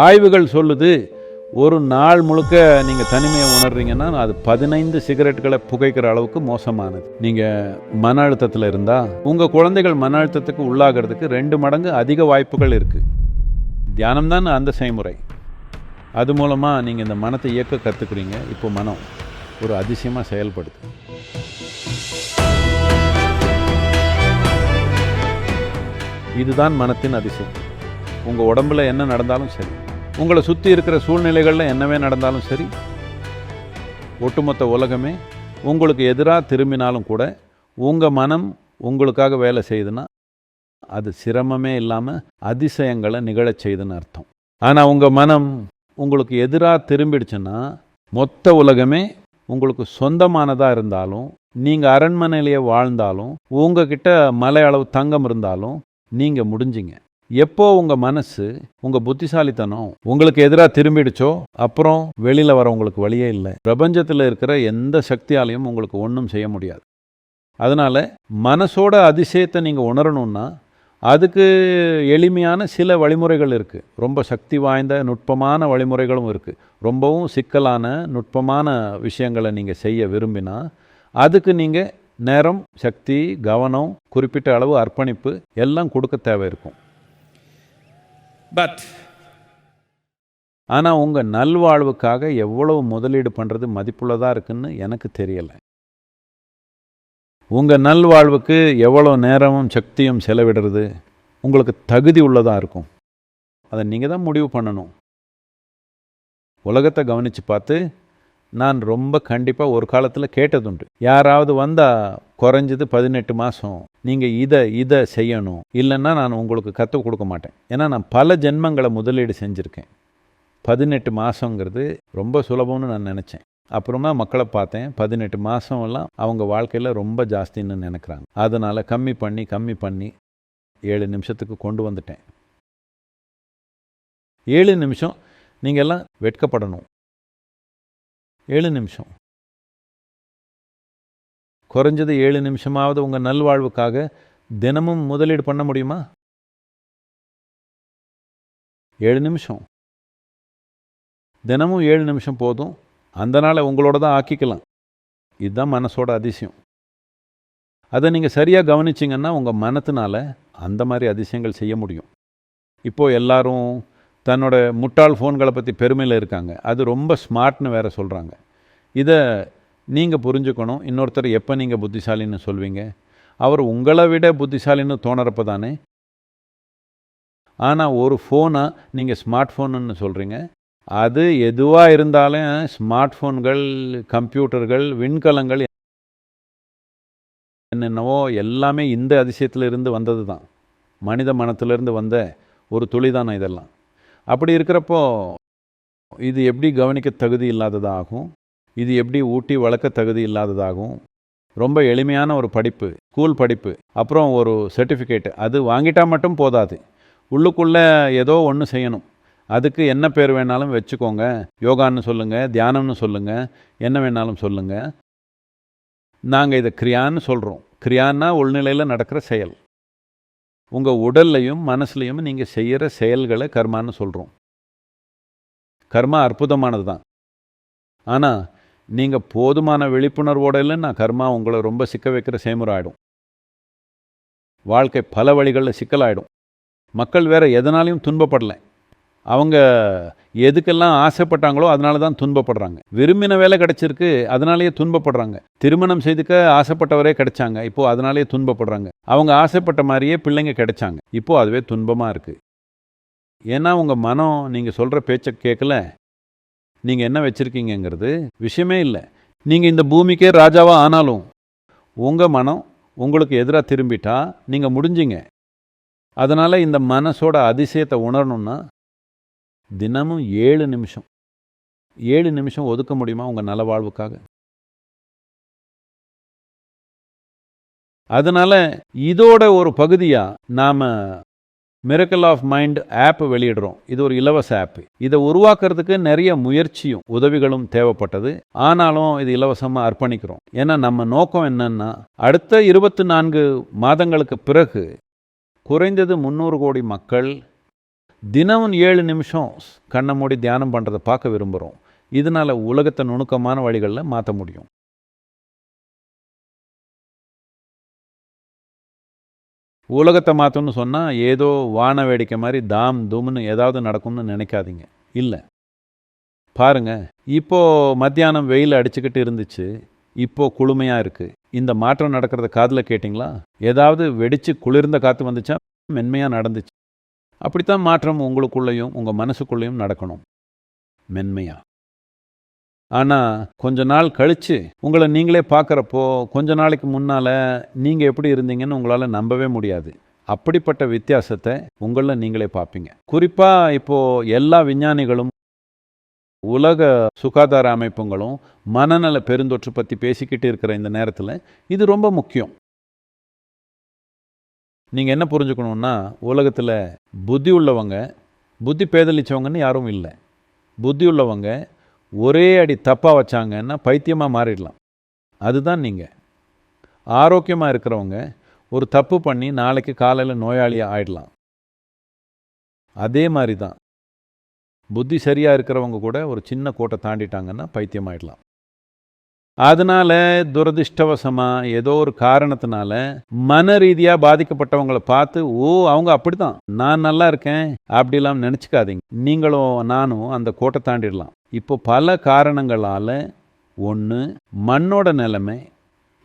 ஆய்வுகள் சொல்லுது ஒரு நாள் முழுக்க நீங்கள் தனிமையை உணர்றீங்கன்னா அது பதினைந்து சிகரெட்டுகளை புகைக்கிற அளவுக்கு மோசமானது. நீங்கள் மன அழுத்தத்தில் இருந்தால் உங்கள் குழந்தைகள் மன அழுத்தத்துக்கு உள்ளாகிறதுக்கு ரெண்டு மடங்கு அதிக வாய்ப்புகள் இருக்குது தியானம்தான் அந்த செய்முறை. அது மூலமாக நீங்கள் இந்த மனத்தை இயக்க கற்றுக்குறீங்க இப்போ மனம் ஒரு அதிசயமாக செயல்படுது. இதுதான் மனத்தின் அதிசயம். உங்கள் உடம்புல என்ன நடந்தாலும் சரி உங்களை சுற்றி இருக்கிற சூழ்நிலைகளில் என்னவே நடந்தாலும் சரி ஒட்டுமொத்த உலகமே உங்களுக்கு எதிராக திரும்பினாலும் கூட உங்கள் மனம் உங்களுக்காக வேலை செய்யுதுன்னா அது சிரமமே இல்லாமல் அதிசயங்களை நிகழச் செய்யுதுன்னு அர்த்தம். ஆனால் உங்கள் மனம் உங்களுக்கு எதிராக திரும்பிடுச்சுன்னா மொத்த உலகமே உங்களுக்கு சொந்தமானதாக இருந்தாலும் நீங்கள் அரண்மனையிலேயே வாழ்ந்தாலும் உங்ககிட்ட மலை அளவு தங்கம் இருந்தாலும் நீங்கள் முடிஞ்சிங்க. எப்போ உங்கள் மனசு உங்கள் புத்திசாலித்தனம் உங்களுக்கு எதிராக திரும்பிடுச்சோ அப்புறம் வெளியில் வர உங்களுக்கு வழியே இல்லை. பிரபஞ்சத்தில் இருக்கிற எந்த சக்தியாலையும் உங்களுக்கு ஒன்றும் செய்ய முடியாது. அதனால் மனசோட அதிசயத்தை நீங்கள் உணரணும்னா அதுக்கு எளிமையான சில வழிமுறைகள் இருக்குது ரொம்ப சக்தி வாய்ந்த நுட்பமான வழிமுறைகளும் இருக்குது ரொம்பவும் சிக்கலான நுட்பமான விஷயங்களை நீங்கள் செய்ய விரும்பினா அதுக்கு நீங்கள் நேரம் சக்தி கவனம் குறிப்பிட்ட அளவு அர்ப்பணிப்பு எல்லாம் கொடுக்க தேவை இருக்கும் பட் ஆனால் உங்கள் நல்வாழ்வுக்காக எவ்வளவு முதலீடு பண்ணுறது மதிப்புள்ளதாக இருக்குன்னு எனக்கு தெரியலை. உங்கள் நல்வாழ்வுக்கு எவ்வளோ நேரமும் சக்தியும் செலவிடுறது உங்களுக்கு தகுதி உள்ளதாக இருக்கும். அதை நீங்கள் தான் முடிவு பண்ணணும். உலகத்தை கவனித்து பார்த்து நான் ரொம்ப கண்டிப்பாக ஒரு காலத்தில் கேட்டதுண்டு. யாராவது வந்தால் குறைஞ்சது பதினெட்டு மாதம் நீங்கள் இதை இதை செய்யணும். இல்லைன்னா நான் உங்களுக்கு கற்றுக் கொடுக்க மாட்டேன். ஏன்னா நான் பல ஜென்மங்களை முதலீடு செஞ்சுருக்கேன். பதினெட்டு மாதங்கிறது ரொம்ப சுலபம்னு நான் நினச்சேன். அப்புறமா மக்களை பார்த்தேன். பதினெட்டு மாதம் எல்லாம் அவங்க வாழ்க்கையில் ரொம்ப ஜாஸ்தின்னு நினைக்கிறாங்க. அதனால் கம்மி பண்ணி கம்மி பண்ணி ஏழு நிமிஷத்துக்கு கொண்டு வந்துட்டேன். ஏழு நிமிஷம் நீங்கள் எல்லாம் வெட்கப்படணும். ஏழு நிமிஷம். குறைஞ்சது ஏழு நிமிஷமாவது உங்கள் நல்வாழ்வுக்காக தினமும் முதலீடு பண்ண முடியுமா? ஏழு நிமிஷம். தினமும் ஏழு நிமிஷம் போதும். அந்த நாளை உங்களோட தான் ஆக்கிக்கலாம். இதுதான் மனசோட அதிசயம். அதை நீங்கள் சரியாக கவனிச்சிங்கன்னா உங்கள் மனத்தினால அந்த மாதிரி அதிசயங்கள் செய்ய முடியும். இப்போது எல்லாரும் தன்னோட முட்டாள் ஃபோன்களை பற்றி பெருமையில் இருக்காங்க. அது ரொம்ப ஸ்மார்ட்னு வேறு சொல்கிறாங்க இதை நீங்கள் புரிஞ்சுக்கணும். இன்னொருத்தர் எப்போ நீங்கள் புத்திசாலின்னு சொல்வீங்க? அவர் உங்களை விட புத்திசாலின்னு தோணுறப்ப தானே? ஆனால் ஒரு ஃபோனை நீங்கள் ஸ்மார்ட் ஃபோனுன்னு சொல்கிறீங்க அது எதுவாக இருந்தாலும் ஸ்மார்ட் ஃபோன்கள் கம்ப்யூட்டர்கள் விண்கலங்கள் என்னென்னவோ எல்லாமே இந்த அதிசயத்தில் இருந்து வந்தது தான் மனித மனத்திலிருந்து வந்த ஒரு துளி தானே இதெல்லாம். அப்படி இருக்கிறப்போ இது எப்படி கவனிக்க தகுதி இல்லாததாகும்? இது எப்படி ஊட்டி வளர்க்க தகுதி இல்லாததாகும்? ரொம்ப எளிமையான ஒரு படிப்பு ஸ்கூல் படிப்பு அப்புறம் ஒரு சர்டிஃபிகேட் அது வாங்கிட்டால் மட்டும் போதாது. உள்ளுக்குள்ளே ஏதோ ஒன்று செய்யணும். அதுக்கு என்ன பேர் வேணாலும் வச்சுக்கோங்க. யோகான்னு சொல்லுங்கள் தியானம்னு சொல்லுங்கள் என்ன வேணாலும் சொல்லுங்கள் நாங்கள் இதை கிரியான்னு சொல்கிறோம் கிரியான்னா உள்நிலையில் நடக்கிற செயல். உங்கள் உடல்லையும் மனசுலையும் நீங்கள் செய்கிற செயல்களை கர்மான்னு சொல்கிறோம் கர்மா அற்புதமானது தான் ஆனால் நீங்கள் போதுமான விழிப்புணர்வோட இல்லைன்னா கர்மா உங்களை ரொம்ப சிக்க வைக்கிற சேமுறை வாழ்க்கை பல வழிகளில் சிக்கலாயிடும். மக்கள் வேற எதனாலையும் துன்பப்படலை. அவங்க எதுக்கெல்லாம் ஆசைப்பட்டாங்களோ அதனால தான் துன்பப்படுறாங்க. விரும்பின வேலை கிடைச்சிருக்கு அதனாலேயே துன்பப்படுறாங்க. திருமணம் செய்துக்க ஆசைப்பட்டவரே கிடைச்சாங்க இப்போ அதனாலேயே துன்பப்படுறாங்க. அவங்க ஆசைப்பட்ட மாதிரியே பிள்ளைங்க கிடைச்சாங்க இப்போ அதுவே துன்பமாக இருக்குது ஏன்னா உங்கள் மனம் நீங்கள் சொல்கிற பேச்சை கேட்கல நீங்கள் என்ன வச்சுருக்கீங்கங்கிறது விஷயமே இல்லை. நீங்கள் இந்த பூமிக்கே ராஜாவாக ஆனாலும் உங்கள் மனம் உங்களுக்கு எதிராக திரும்பிட்டா நீங்கள் முடிஞ்சிங்க. அதனால் இந்த மனசோட அதிசயத்தை உணரணும்னா தினமும் ஏழு நிமிஷம். ஏழு நிமிஷம் ஒதுக்க முடியுமா உங்கள் நலவாழ்வுக்காக அதனால் இதோட ஒரு பகுதியாக நாம் மிரக்கல் ஆஃப் மைண்ட் ஆப் வெளியிடுறோம். இது ஒரு இலவச ஆப் இதை உருவாக்குறதுக்கு நிறைய முயற்சியும் உதவிகளும் தேவைப்பட்டது. ஆனாலும் இது இலவசமாக அர்ப்பணிக்கிறோம். ஏன்னா நம்ம நோக்கம் என்னன்னா அடுத்த இருபத்தி நான்கு மாதங்களுக்கு பிறகு குறைந்தது முந்நூறு கோடி மக்கள் தினமும் ஏழு நிமிஷம் கண்ணை மூடி தியானம் பண்ணுறதை பார்க்க விரும்புகிறோம் இதனால் உலகத்தை நுணுக்கமான வழிகளில் மாற்ற முடியும். உலகத்தை மாற்றணும்னு சொன்னால் ஏதோ வான வேடிக்கை மாதிரி தாம் தூம்னு ஏதாவது நடக்கும்னு நினைக்காதீங்க. இல்லை. பாருங்க இப்போ மத்தியானம் வெயில் அடிச்சுக்கிட்டு இருந்துச்சு. இப்போது குளுமையாக இருக்குது இந்த மாற்றம் நடக்கிறத காதில் கேட்டிங்களா? ஏதாவது வெடிச்சு குளிர்ந்த காற்று வந்துச்சா? மென்மையாக நடந்துச்சு. அப்படித்தான் மாற்றம் உங்களுக்குள்ளேயும் உங்கள் மனசுக்குள்ளேயும் நடக்கணும். மென்மையாக ஆனால் கொஞ்ச நாள் கழித்து உங்களை நீங்களே பார்க்குறப்போ கொஞ்ச நாளைக்கு முன்னால் நீங்கள் எப்படி இருந்தீங்கன்னு உங்களால் நம்பவே முடியாது. அப்படிப்பட்ட வித்தியாசத்தை உங்களில் நீங்களே பார்ப்பீங்க. குறிப்பாக இப்போது எல்லா விஞ்ஞானிகளும் உலக சுகாதார அமைப்புங்களும் மனநல பெருந்தொற்று பற்றி பேசிக்கிட்டு இருக்கிற இந்த நேரத்தில் இது ரொம்ப முக்கியம். நீங்கள் என்ன புரிஞ்சுக்கணுன்னா உலகத்தில் புத்தி உள்ளவங்க புத்தி பேதலிச்சவங்கன்னு யாரும் இல்லை. புத்தி உள்ளவங்க ஒரே அடி தப்பாக வச்சாங்கன்னா பைத்தியமாக மாறிடலாம். அதுதான் நீங்கள் ஆரோக்கியமாக இருக்கிறவங்க ஒரு தப்பு பண்ணி நாளைக்கு காலையில் நோயாளியாக ஆயிடலாம். அதே மாதிரி தான் புத்தி சரியாக இருக்கிறவங்க கூட ஒரு சின்ன கோட்டை தாண்டிட்டாங்கன்னா பைத்தியம் ஆயிடலாம் அதனால துரதிர்ஷ்டவசமாக ஏதோ ஒரு காரணத்தினால மன ரீதியாக பாதிக்கப்பட்டவங்களை பார்த்து ஓ அவங்க அப்படிதான் நான் நல்லா இருக்கேன். அப்படிலாம் நினச்சிக்காதீங்க. நீங்களும் நானும் அந்த கோட்டை தாண்டிடலாம். இப்போ பல காரணங்களால் ஒன்று மண்ணோட நிலைமை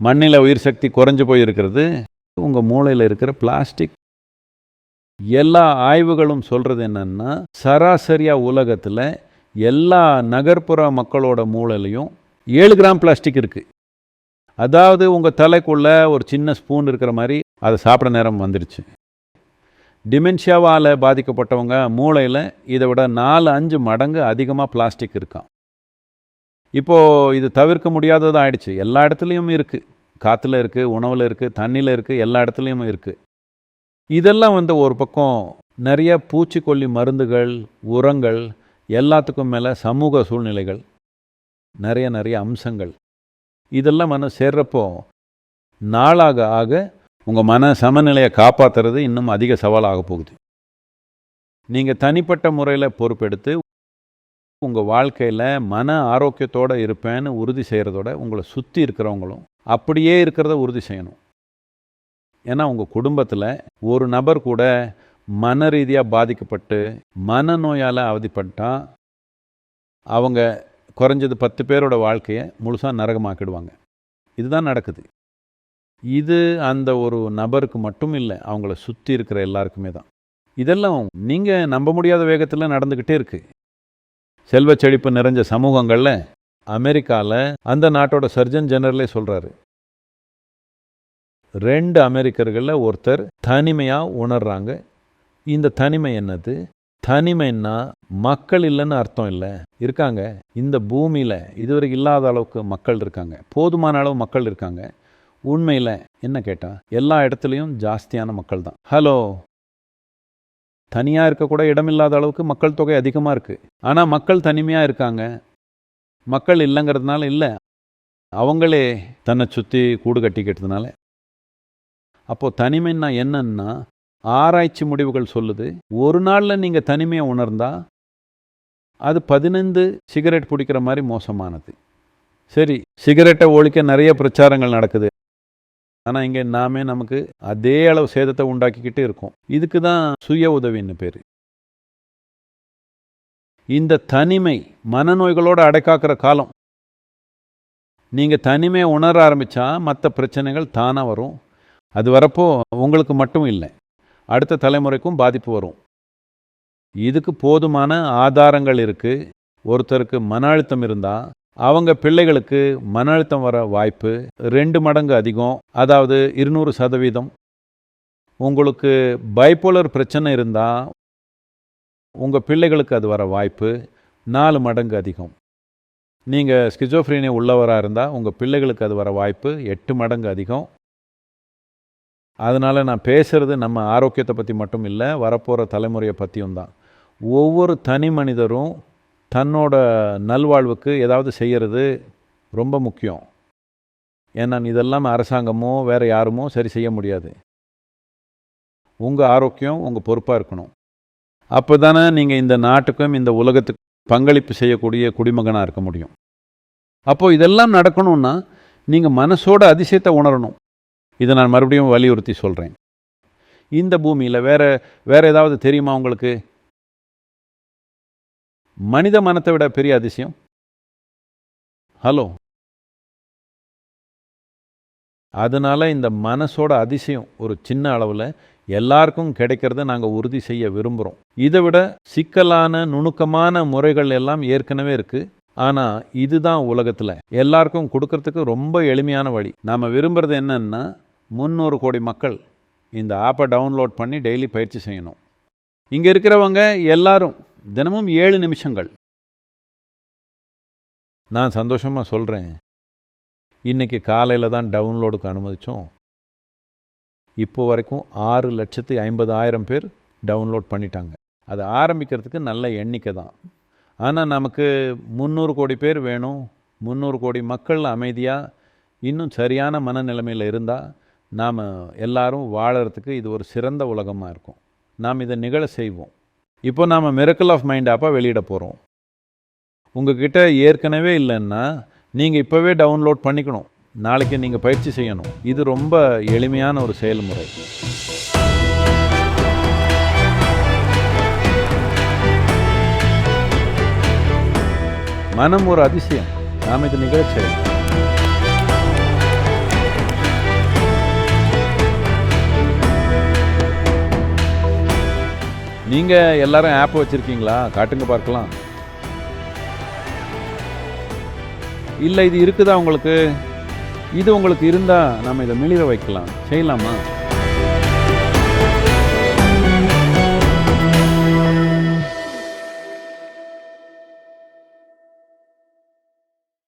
மண்ணில் உயிர் சக்தி குறைஞ்சு போயிருக்கிறது. உங்கள் மூளையில் இருக்கிற பிளாஸ்டிக். எல்லா ஆய்வுகளும் சொல்கிறது என்னென்னா சராசரியாக உலகத்தில் எல்லா நகர்ப்புற மக்களோட மூளையிலையும் ஏழு கிராம் பிளாஸ்டிக் இருக்குது அதாவது உங்கள் தலைக்குள்ளே ஒரு சின்ன ஸ்பூன் இருக்கிற மாதிரி அதை சாப்பிட நேரம் வந்துடுச்சு. டிமென்ஷியாவால் பாதிக்கப்பட்டவங்க மூளையில் இதை விட நாலு அஞ்சு மடங்கு அதிகமாக பிளாஸ்டிக் இருக்கான் இப்போது இது தவிர்க்க முடியாததாக ஆயிடுச்சு. எல்லா இடத்துலையும் இருக்குது காற்றுல இருக்குது உணவில் இருக்குது தண்ணியில் இருக்குது எல்லா இடத்துலையும் இருக்குது இதெல்லாம் வந்து ஒரு பக்கம் நிறைய பூச்சிக்கொல்லி மருந்துகள் உரங்கள் எல்லாத்துக்கும் மேலே சமூக சூழ்நிலைகள் நிறைய நிறைய அம்சங்கள். இதெல்லாம் மன சேர்றப்போ நாளாக ஆக உங்கள் மன சமநிலையை காப்பாற்றுறது இன்னும் அதிக சவாலாக போகுது. நீங்கள் தனிப்பட்ட முறையில் பொறுப்பெடுத்து உங்கள் வாழ்க்கையில் மன ஆரோக்கியத்தோடு இருப்பேன்னு உறுதி செய்கிறதோட உங்களை சுற்றி இருக்கிறவங்களும் அப்படியே இருக்கிறத உறுதி செய்யணும். ஏன்னா உங்கள் குடும்பத்தில் ஒரு நபர் கூட மன ரீதியாக பாதிக்கப்பட்டு மனநோயால் அவதிப்பட்டால் அவங்க குறைஞ்சது பத்து பேரோட வாழ்க்கையை முழுசாக நரகமாக்கிடுவாங்க. இதுதான் நடக்குது. இது அந்த ஒரு நபருக்கு மட்டும் இல்லை அவங்கள சுற்றி இருக்கிற எல்லாருக்குமே தான். இதெல்லாம் நீங்கள் நம்ப முடியாத வேகத்தில் நடந்துக்கிட்டே இருக்குது செல்வ செழிப்பு நிறைஞ்ச சமூகங்களில் அமெரிக்காவில் அந்த நாட்டோட சர்ஜன் ஜெனரலே சொல்கிறாரு ரெண்டு அமெரிக்கர்களில் ஒருத்தர் தனிமையாக உணர்றாங்க. இந்த தனிமை என்னது? தனிமைன்னா மக்கள் இல்லைன்னு அர்த்தம் இல்லை. இருக்காங்க. இந்த பூமியில் இதுவரைக்கும் இல்லாத அளவுக்கு மக்கள் இருக்காங்க. போதுமான அளவு மக்கள் இருக்காங்க. உண்மையில் என்ன கேட்டால் எல்லா இடத்துலையும் ஜாஸ்தியான மக்கள் தான். ஹலோ? தனியாக இருக்கக்கூட இடமில்லாத அளவுக்கு மக்கள் தொகை அதிகமாக இருக்குது ஆனால் மக்கள் தனிமையாக இருக்காங்க. மக்கள் இல்லைங்கிறதுனால இல்லை. அவங்களே தன்னை சுற்றி கூடு கட்டிக்கிட்டதுனால அப்போது தனிமைன்னா என்னன்னா ஆராய்ச்சி முடிவுகள் சொல்லுது. ஒரு நாளில் நீங்கள் தனிமையை உணர்ந்தால் அது பதினைந்து சிகரெட் பிடிக்கிற மாதிரி மோசமானது. சரி சிகரெட்டை ஒழிக்க நிறைய பிரச்சாரங்கள் நடக்குது. ஆனால் இங்கே நாமே நமக்கு அதே அளவு சேதத்தை உண்டாக்கிக்கிட்டு இருக்கோம். இதுக்கு தான் சுய உதவின்னு பேர். இந்த தனிமை மனநோய்களோடு அடைக்காக்கிற காலம். நீங்கள் தனிமையை உணர ஆரம்பித்தா மற்ற பிரச்சனைகள் தானாக வரும். அது வரப்போ உங்களுக்கு மட்டும் இல்லை. அடுத்த தலைமுறைக்கும் பாதிப்பு வரும். இதுக்கு போதுமான ஆதாரங்கள் இருக்குது ஒருத்தருக்கு மன அழுத்தம் இருந்தால் அவங்க பிள்ளைகளுக்கு மன அழுத்தம் வர வாய்ப்பு ரெண்டு மடங்கு அதிகம். அதாவது இருநூறு சதவீதம். உங்களுக்கு பைப்போலர் பிரச்சனை இருந்தால் உங்கள் பிள்ளைகளுக்கு அது வர வாய்ப்பு நாலு மடங்கு அதிகம். நீங்கள் ஸ்கிசோஃப்ரீனியா உள்ளவராக இருந்தால் உங்கள் பிள்ளைகளுக்கு அது வர வாய்ப்பு எட்டு மடங்கு அதிகம். அதனால் நான் பேசுகிறது நம்ம ஆரோக்கியத்தை பற்றி மட்டும் இல்லை வரப்போகிற தலைமுறையை பற்றியும் தான். ஒவ்வொரு தனி மனிதரும் தன்னோட நல்வாழ்வுக்கு ஏதாவது செய்கிறது ரொம்ப முக்கியம். ஏன்னா இதெல்லாம் அரசாங்கமோ வேறு யாருமோ சரி செய்ய முடியாது. உங்கள் ஆரோக்கியம் உங்கள் பொறுப்பாக இருக்கணும். அப்போ தானே நீங்கள் இந்த நாட்டுக்கும் இந்த உலகத்துக்கும் பங்களிப்பு செய்யக்கூடிய குடிமகனாக இருக்க முடியும். அப்போது இதெல்லாம் நடக்கணும்னா நீங்கள் மனசோட அதிசயத்தை உணரணும். இதை நான் மறுபடியும் வலியுறுத்தி சொல்கிறேன் இந்த பூமியில் வேறு வேறு ஏதாவது தெரியுமா உங்களுக்கு? மனித மனத்தை விட பெரிய அதிசயம்? ஹலோ அதனால் இந்த மனசோட அதிசயம் ஒரு சின்ன அளவில் எல்லாருக்கும் கிடைக்கிறத நாங்கள் உறுதி செய்ய விரும்புகிறோம் இதை விட சிக்கலான நுணுக்கமான முறைகள் எல்லாம் ஏற்கனவே இருக்குது ஆனால் இதுதான் உலகத்தில். எல்லாருக்கும் கொடுக்கறதுக்கு ரொம்ப எளிமையான வழி. நாம் விரும்புகிறது என்னன்னா முந்நூறு கோடி மக்கள் இந்த ஆப்பை டவுன்லோட் பண்ணி டெய்லி பயிற்சி செய்யணும். இங்கே இருக்கிறவங்க எல்லாரும் தினமும் ஏழு நிமிஷங்கள். நான் சந்தோஷமாக சொல்கிறேன் இன்னைக்கு காலையில் தான் டவுன்லோடுக்கு அனுமதித்தோம் இப்போ வரைக்கும் ஆறு லட்சத்து ஐம்பதாயிரம் பேர் டவுன்லோட் பண்ணிட்டாங்க. அது ஆரம்பிக்கிறதுக்கு நல்ல எண்ணிக்கை தான். ஆனால் நமக்கு முந்நூறு கோடி பேர் வேணும். முந்நூறு கோடி மக்கள் அமைதியாக இன்னும் சரியான மனநிலைமையில் இருந்தால் நாம் எல்லாரும் வாழறதுக்கு இது ஒரு சிறந்த உலகமாக இருக்கும். நாம் இதை நிகழ செய்வோம். இப்போ நாம் மிரக்கல் ஆஃப் மைண்ட் ஆப்பாக வெளியிட போகிறோம் உங்ககிட்ட ஏற்கனவே இல்லைன்னா நீங்கள் இப்போவே டவுன்லோட் பண்ணிக்கணும். நாளைக்கு நீங்கள் பயிற்சி செய்யணும். இது ரொம்ப எளிமையான ஒரு செயல்முறை. மனம் ஒரு அதிசயம். நாம் இது நிகழ்ச்சி நீங்கள் எல்லாரும் ஆப் வச்சுருக்கீங்களா? காட்டுங்க பார்க்கலாம். இல்லை இது இருக்குதா உங்களுக்கு? இது உங்களுக்கு இருந்தால் நம்ம இதை மெளிர வைக்கலாம். செய்யலாமா?